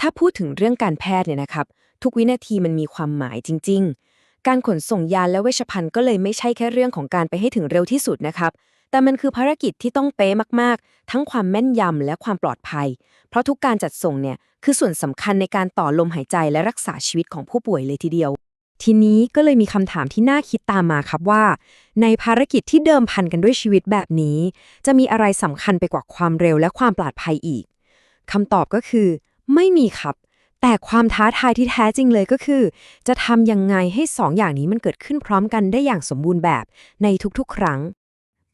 ถ้าพูดถึงเรื่องการแพทย์เนี่ยนะครับ ทุกวินาทีมันมีความหมายจริง ๆ การขนส่งยาและเวชภัณฑ์ก็เลยไม่ใช่แค่เรื่องของการไปให้ถึงเร็วที่สุดนะครับแต่มันคือภารกิจที่ต้องเป๊ะมากๆ ทั้งความแม่นยำและความปลอดภัย เพราะทุกการจัดส่งเนี่ยคือส่วนสำคัญในการต่อลมหายใจและรักษาชีวิตของผู้ป่วยเลยทีเดียว ทีนี้ก็เลยมีคำถามที่น่าคิดตามมาครับว่า ในภารกิจที่เดิมพันกันด้วยชีวิตแบบนี้ จะมีอะไรสำคัญไปกว่าความเร็วและความปลอดภัยอีกคำตอบก็คือ ไม่มีครับ แต่ความท้าทายที่แท้จริงเลยก็คือ จะทำยังไงให้สองอย่างนี้มันเกิดขึ้นพร้อมกันได้อย่างสมบูรณ์แบบในทุกๆ ครั้ง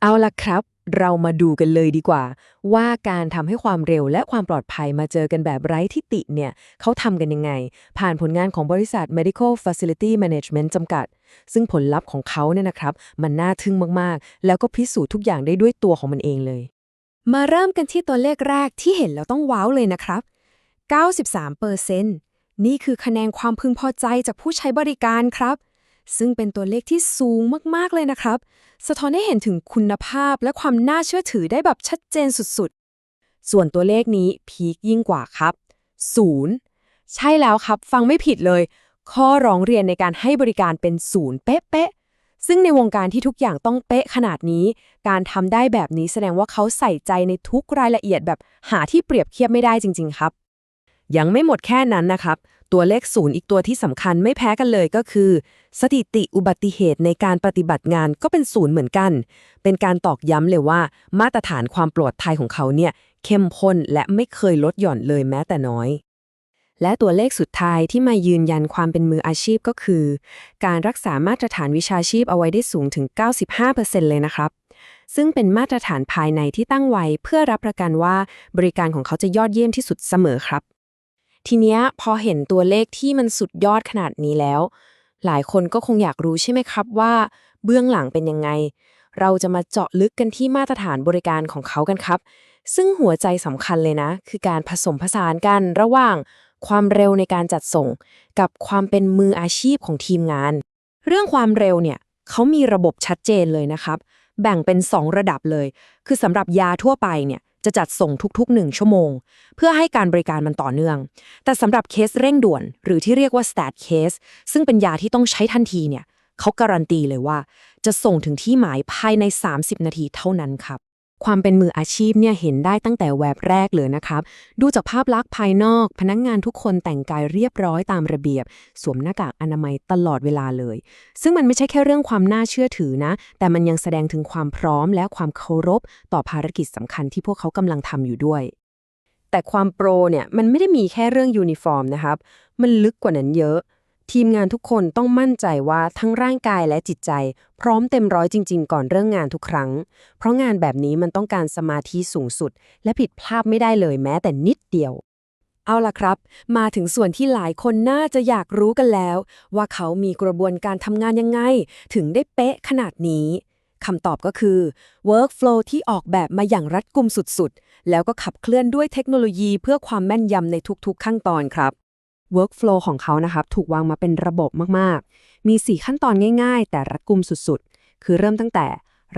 เอาล่ะครับ เรามาดูกันเลยดีกว่า ว่าการทำให้ความเร็วและความปลอดภัยมาเจอกันแบบไร้ทิติเนี่ยเขาทำกันยังไง ผ่านผลงานของบริษัท Medical Facility Management จำกัด ซึ่งผลลัพธ์ของเขาเนี่ยนะครับ มันน่าทึ่งมากๆ แล้วก็พิสูจน์ทุกอย่างได้ด้วยตัวของมันเองเลย มาเริ่มกันที่ตัวเลขแรกที่เห็นแล้วต้องว้าวเลยนะครับ 93%นี่คือคะแนนความพึงพอใจจากผู้ใช้บริการครับ ซึ่งเป็นตัวเลขที่สูงมากๆเลยนะครับ สะท้อนให้เห็นถึงคุณภาพและความน่าเชื่อถือได้แบบชัดเจนสุดๆ ส่วนตัวเลขนี้พีคยิ่งกว่าครับ 0 ใช่แล้วครับ ฟังไม่ผิดเลย ข้อร้องเรียนในการให้บริการเป็นศูนย์เป๊ะๆ ซึ่งในวงการที่ทุกอย่างต้องเป๊ะขนาดนี้ การทำได้แบบนี้แสดงว่าเขาใส่ใจในทุกรายละเอียดแบบหาที่เปรียบเทียบไม่ได้จริง ๆ ครับ ยังไม่หมดแค่นั้นนะครับ ตัวเลขศูนย์อีกตัวที่สำคัญไม่แพ้กันเลยก็คือ สถิติอุบัติเหตุในการปฏิบัติงานก็เป็นศูนย์เหมือนกัน เป็นการตอกย้ำเลยว่า มาตรฐานความปลอดภัยของเขาเนี่ยเข้มข้นและไม่เคยลดหย่อนเลยแม้แต่น้อย และตัวเลขสุดท้ายที่มายืนยันความเป็นมืออาชีพก็คือ การรักษามาตรฐานวิชาชีพเอาไว้ได้สูงถึง 95%เลยนะครับซึ่งเป็นมาตรฐานภายในที่ตั้งไว้ เพื่อรับประกันว่าบริการของเขาจะยอดเยี่ยมที่สุดเสมอครับ ทีเนี้ยพอเห็นตัวเลขที่มันสุดยอดขนาดนี้แล้ว หลายคนก็คงอยากรู้ใช่ไหมครับว่า เบื้องหลังเป็นยังไง เราจะมาเจาะลึกกันที่มาตรฐานบริการของเขากันครับ ซึ่งหัวใจสำคัญเลยนะ คือการผสมผสานกันระหว่างความเร็วในการจัดส่ง กับความเป็นมืออาชีพของทีมงาน เรื่องความเร็วเนี่ยเขามีระบบชัดเจนเลยนะครับ แบ่งเป็น 2 ระดับเลย คือสำหรับยาทั่วไปเนี่ย จะจัดส่งทุกๆ 1 ชั่วโมง เพื่อให้การบริการมันต่อเนื่อง แต่สำหรับเคสเร่งด่วน หรือที่เรียกว่า stat case ซึ่งเป็นยาที่ต้องใช้ทันทีเนี่ยเขาการันตีเลยว่า จะส่งถึงที่หมายภายใน 30 นาทีเท่านั้นครับ ความเป็นมืออาชีพเนี่ยเห็นได้ตั้งแต่แวบแรกเลยนะครับ ดูจากภาพลักษณ์ภายนอก พนักงงานทุกคนแต่งกายเรียบร้อยตามระเบียบ สวมหน้ากากอนามัยตลอดเวลาเลย ซึ่งมันไม่ใช่แค่เรื่องความน่าเชื่อถือนะ แต่มันยังแสดงถึงความพร้อมและความเคารพ ต่อภารกิจสำคัญที่พวกเขากำลังทำอยู่ด้วย แต่ความโปรเนี่ยมันไม่ได้มีแค่เรื่องยูนิฟอร์มนะครับ มันลึกกว่านั้นเยอะ ทีมงานทุกคนต้องมั่นใจว่าทั้งร่างกายและจิตใจ พร้อมเต็มร้อยจริง ๆ ก่อนเรื่องงานทุกครั้ง เพราะงานแบบนี้มันต้องการสมาธิสูงสุด และผิดพลาดไม่ได้เลยแม้แต่นิดเดียว เอาล่ะครับ มาถึงส่วนที่หลายคนน่าจะอยากรู้กันแล้ว ว่าเขามีกระบวนการทำงานยังไง ถึงได้เป๊ะขนาดนี้คำตอบก็คือ workflow ที่ออกแบบมาอย่างรัดกุมสุดๆ แล้วก็ขับเคลื่อนด้วยเทคโนโลยีเพื่อความแม่นยำในทุกๆ ขั้นตอนครับ workflow ของเขานะครับถูกวางมาเป็นระบบมากๆ มี 4 ขั้นตอนง่าย ๆ แต่รัดกุมสุดๆ คือเริ่มตั้งแต่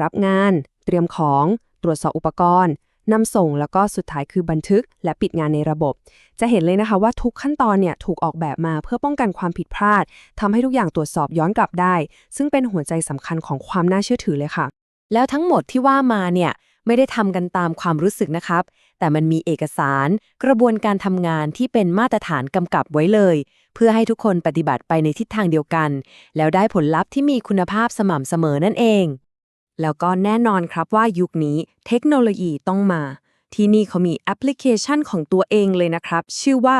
รับงาน เตรียมของ ตรวจสอบอุปกรณ์นำส่งแล้วก็สุดท้ายคือบันทึกและปิดงานในระบบ จะเห็นเลยนะคะว่าทุกขั้นตอนเนี่ยถูกออกแบบมาเพื่อป้องกันความผิดพลาดทำให้ทุกอย่างตรวจสอบย้อนกลับได้ ซึ่งเป็นหัวใจสำคัญของความน่าเชื่อถือเลยค่ะ แล้วทั้งหมดที่ว่ามาเนี่ย ไม่ได้ทำกันตามความรู้สึกนะครับ แต่มันมีเอกสาร กระบวนการทำงานที่เป็นมาตรฐานกำกับไว้เลย เพื่อให้ทุกคนปฏิบัติไปในทิศทางเดียวกัน แล้วได้ผลลัพธ์ที่มีคุณภาพสม่ำเสมอนั่นเอง แล้วก็แน่นอนครับว่ายุคนี้เทคโนโลยีต้องมา ที่นี่เขามีแอปพลิเคชันของตัวเองเลยนะครับ ชื่อว่า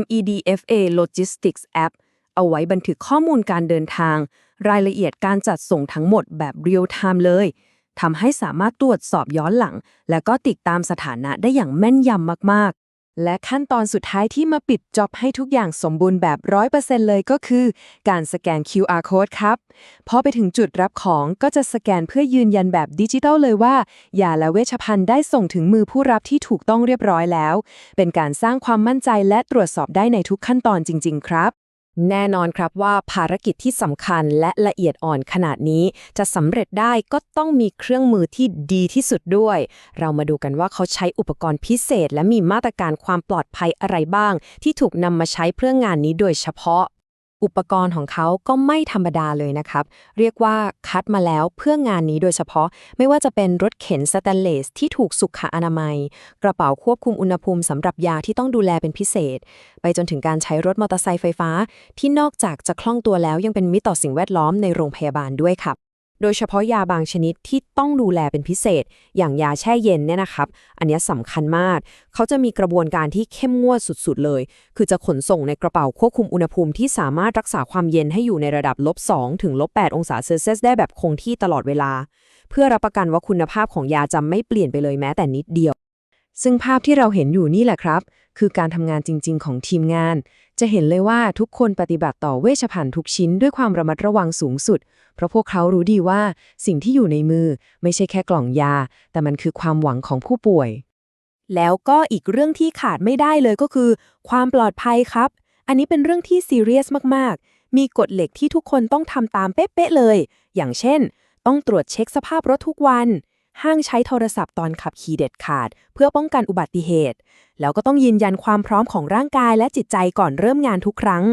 MEDFA Logistics App เอาไว้บันทึกข้อมูลการเดินทาง รายละเอียดการจัดส่งทั้งหมดแบบเรียลไทม์เลย ทำให้สามารถตรวจสอบย้อนหลัง และก็ติดตามสถานะได้อย่างแม่นยำมากๆ และขั้นตอนสุดท้ายที่มาปิดจ็อบให้ทุกอย่างสมบูรณ์แบบ 100%เลยก็คือ การสแกน QR code ครับ พอไปถึงจุดรับของก็จะสแกนเพื่อยืนยันแบบดิจิทัลเลยว่ายาและเวชภัณฑ์ได้ส่งถึงมือผู้รับที่ถูกต้องเรียบร้อยแล้ว เป็นการสร้างความมั่นใจและตรวจสอบได้ในทุกขั้นตอนจริง ๆ ครับ แน่นอนครับว่าภารกิจที่สำคัญและละเอียดอ่อนขนาดนี้ จะสำเร็จได้ก็ต้องมีเครื่องมือที่ดีที่สุดด้วย เรามาดูกันว่าเขาใช้อุปกรณ์พิเศษ และมีมาตรการความปลอดภัยอะไรบ้าง ที่ถูกนำมาใช้เพื่องานนี้โดยเฉพาะ อุปกรณ์ของเขาก็ไม่ธรรมดาเลยนะครับ เรียกว่าคัดมาแล้วเพื่องานนี้โดยเฉพาะ ไม่ว่าจะเป็นรถเข็นสแตนเลสที่ถูกสุขอนามัย กระเป๋าควบคุมอุณหภูมิสำหรับยาที่ต้องดูแลเป็นพิเศษ ไปจนถึงการใช้รถมอเตอร์ไซค์ไฟฟ้า ที่นอกจากจะคล่องตัวแล้วยังเป็นมิตรต่อสิ่งแวดล้อมในโรงพยาบาลด้วยครับ โดยเฉพาะยาบางชนิดที่ต้องดูแลเป็นพิเศษ อย่างยาแช่เย็นเนี่ยนะครับ อันนี้สำคัญมาก เขาจะมีกระบวนการที่เข้มงวดสุดๆเลย คือจะขนส่งในกระเป๋าควบคุมอุณหภูมิที่สามารถรักษาความเย็นให้อยู่ในระดับลบ2ถึงลบ8องศาเซลเซียสได้แบบคงที่ตลอดเวลา เพื่อรับประกันว่าคุณภาพของยาจะไม่เปลี่ยนไปเลยแม้แต่นิดเดียวซึ่งภาพที่เราเห็นอยู่นี่แหละครับ คือการทำงานจริง ๆ ของทีมงาน จะเห็นเลยว่าทุกคนปฏิบัติต่อเวชภัณฑ์ทุกชิ้นด้วยความระมัดระวังสูงสุด เพราะพวกเขารู้ดีว่าสิ่งที่อยู่ในมือไม่ใช่แค่กล่องยา แต่มันคือความหวังของผู้ป่วย แล้วก็อีกเรื่องที่ขาดไม่ได้เลยก็คือ ความปลอดภัยครับ อันนี้เป็นเรื่องที่ซีเรียสมากๆ มีกฎเหล็กที่ทุกคนต้องทำตามเป๊ะๆเลย อย่างเช่น ต้องตรวจเช็คสภาพรถทุกวัน ห้างใช้โทรศัพท์ตอนขับขี่เด็ดขาด เพื่อป้องกันอุบัติเหตุ แล้วก็ต้องยืนยันความพร้อมของร่างกายและจิตใจก่อนเริ่มงานทุกครั้ง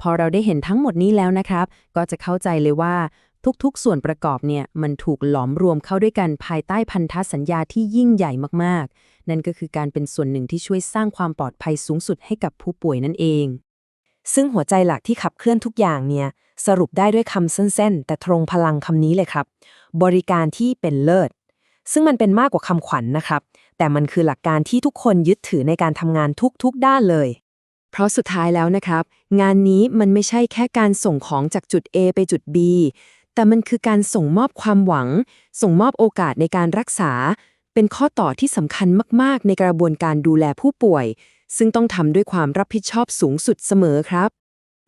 พอเราได้เห็นทั้งหมดนี้แล้วนะครับ ก็จะเข้าใจเลยว่าทุกๆ ส่วนประกอบเนี่ยมันถูกหลอมรวมเข้าด้วยกันภายใต้พันธสัญญาที่ยิ่งใหญ่มากๆ นั่นก็คือการเป็นส่วนหนึ่งที่ช่วยสร้างความปลอดภัยสูงสุดให้กับผู้ป่วยนั่นเอง ซึ่งหัวใจหลักที่ขับเคลื่อนทุกอย่างเนี่ยสรุปได้ด้วยคำสั้นๆ แต่ตรงพลังคำนี้เลยครับ บริการที่เป็นเลิศ ซึ่งมันเป็นมากกว่าคำขวัญนนะครับ แต่มันคือหลักการที่ทุกคนยึดถือในการทำงานทุกๆด้านเลย เพราะสุดท้ายแล้วนะครับ งานนี้มันไม่ใช่แค่การส่งของจากจุด A ไปจุด B แต่มันคือการส่งมอบความหวัง ส่งมอบโอกาสในการรักษา เป็นข้อต่อที่สำคัญมาก ๆ ในกระบวนการดูแลผู้ป่วย ซึ่งต้องทำด้วยความรับผิดชอบสูงสุดเสมอครับ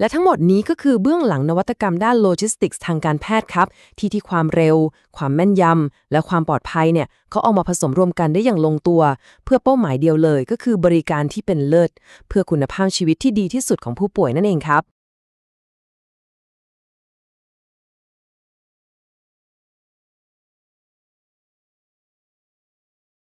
และทั้งหมดนี้ก็คือเบื้องหลังนวัตกรรมด้านโลจิสติกส์ทางการแพทย์ครับ ที่ที่ความเร็ว ความแม่นยำ และความปลอดภัยเนี่ยเขาเอามาผสมรวมกันได้อย่างลงตัว เพื่อเป้าหมายเดียวเลยก็คือบริการที่เป็นเลิศ เพื่อคุณภาพชีวิตที่ดีที่สุดของผู้ป่วยนั่นเองครับ